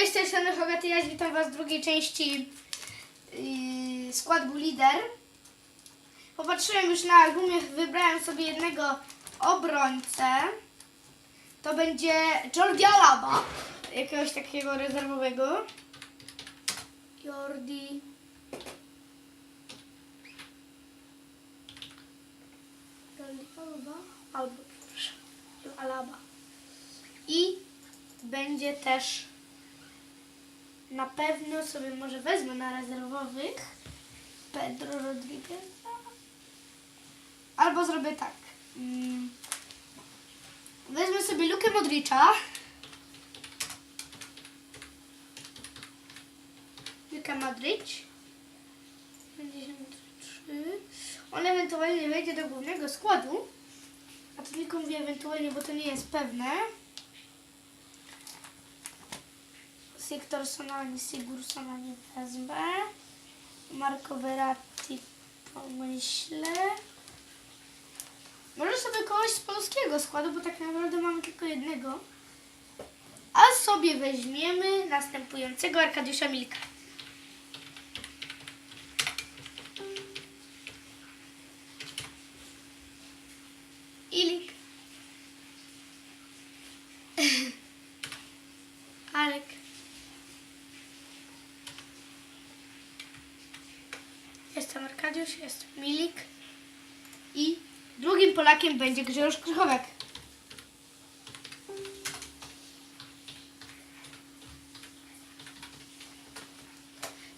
Cześć, tej strony Hogaty Jaś, witam Was w drugiej części yy, składu lider. Popatrzyłem już na albumie, wybrałem sobie jednego obrońcę. To będzie Jordi Alaba, jakiegoś takiego rezerwowego. Jordi. Jordi Alaba? Albo, proszę. Alaba. I będzie też na pewno sobie może wezmę na rezerwowych Pedro Rodrigueza. Albo zrobię tak. Mm. Wezmę sobie Lukę Modricza. Luka Modric. 53. On ewentualnie wejdzie do głównego składu. A to tylko mówię ewentualnie, bo to nie jest pewne. Siktorsona ani Sigursona nie wezmę. Marco Verratti pomyślę. Może sobie kogoś z polskiego składu, bo tak naprawdę mamy tylko jednego. A sobie weźmiemy następującego Arkadiusza Milka. Arkadiusz, jest Milik. I drugim Polakiem będzie Grzegorz Krychowek.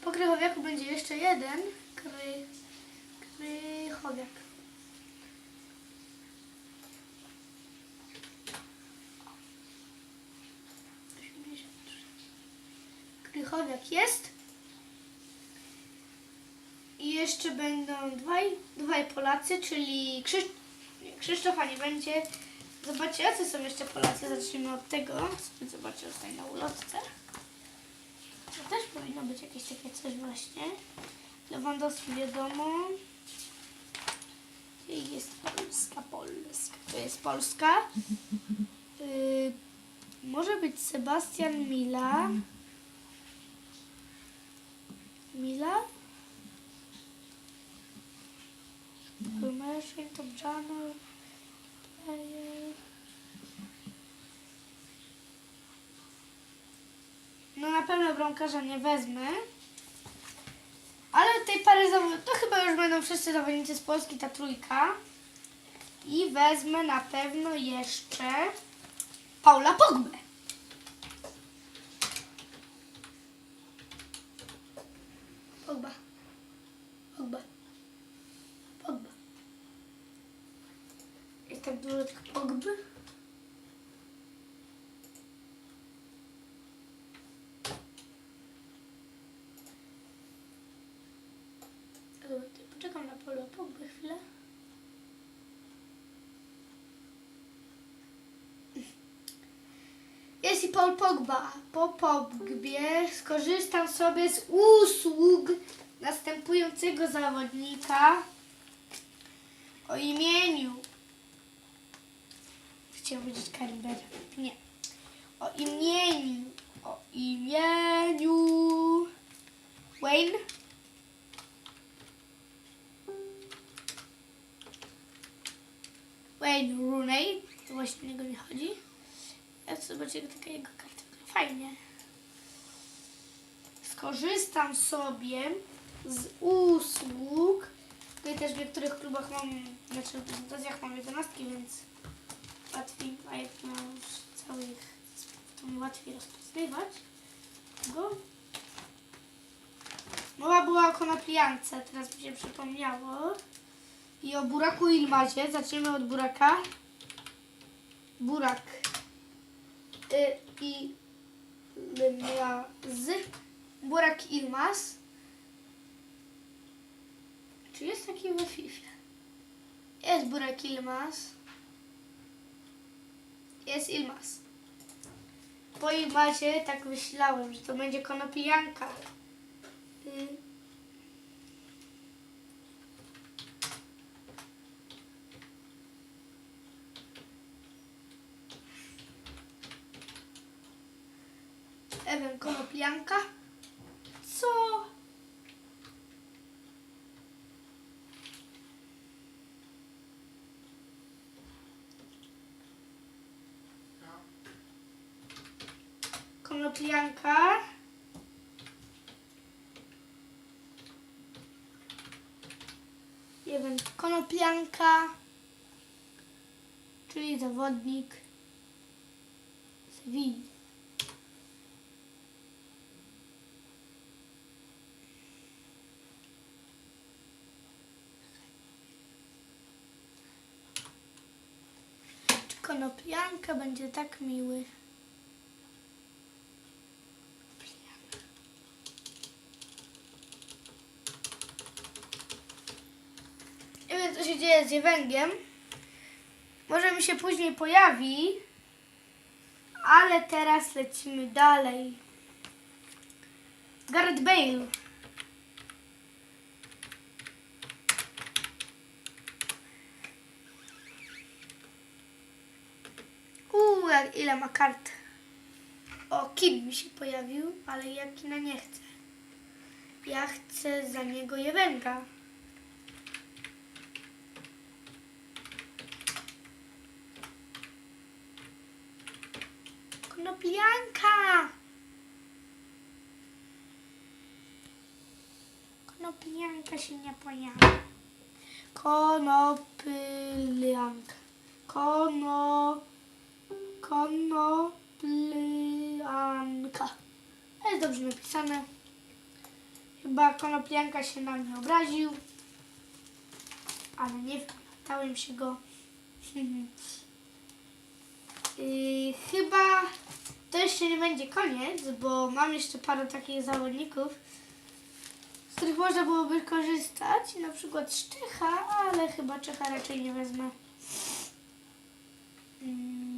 Po Krychowiaku będzie jeszcze jeden Kry... Krychowiak. Krychowiak jest. I jeszcze będą dwaj, dwaj Polacy, czyli Krzysz... Krzysztofa nie będzie. Zobaczcie, jacy są jeszcze Polacy. Zacznijmy od tego. Zobaczę tutaj na ulotce. To też powinno być jakieś takie coś właśnie. Lewandowski wiadomo. I jest Polska, Polska. To jest Polska. Y, może być Sebastian. Mila? No na pewno bramkarza nie wezmę. Ale tej pary to chyba już będą wszyscy zawodnicy z Polski, ta trójka. I wezmę na pewno jeszcze Paula Pogbę. Pogba. Pogba. Pogba. Jest tak dużo tych Pogby? Poczekam na Paula Pogby chwilę. Jest i Paul Pogba. Po Pogbie skorzystam sobie z usług następującego zawodnika o imieniu. Chciałem powiedzieć Benzema. Nie. O imieniu. O imieniu. Wayne. Wayne Rooney. To właśnie niego mi chodzi. Ja chcę zobaczyć taka jego karta. Fajnie. Skorzystam sobie z usług. Tutaj też w niektórych klubach mam, znaczy w prezentacjach mam jedenastki, więc łatwiej, a jak mam już całych, to mi łatwiej rozpoznawać go. Mowa była o konopliance, teraz mi się przypomniało. I o buraku Ilmazie. Zaczniemy od buraka. Burak y, i z Burak Ilmaz. Czy jest taki we FIFA? Jest Burak Ilmaz. Jest Ilmaz. Po Ilmazie tak myślałem, że to będzie konopijanka. Ewen Potem konoplianka. Konoplianka. Jeden konoplianka, czyli zawodnik Sewilli. Czy konoplianka będzie tak miły? Nie wiem, co się dzieje z jewęgiem. Może mi się później pojawi, ale teraz lecimy dalej. Gareth Bale. Uuu, ile ma kart. O, Kid mi się pojawił, ale ja kina nie chcę. Ja chcę za niego jewęga. Konoplianka! Konoplianka się nie pojawia. Konoplianka. Kono... Konoplianka. To jest dobrze napisane. Chyba konoplianka się na mnie obraził. Ale nie wpytałem się go. Yy, chyba to jeszcze nie będzie koniec, bo mam jeszcze parę takich zawodników, z których można byłoby korzystać. Na przykład z Czecha, ale chyba Czecha raczej nie wezmę. Mm.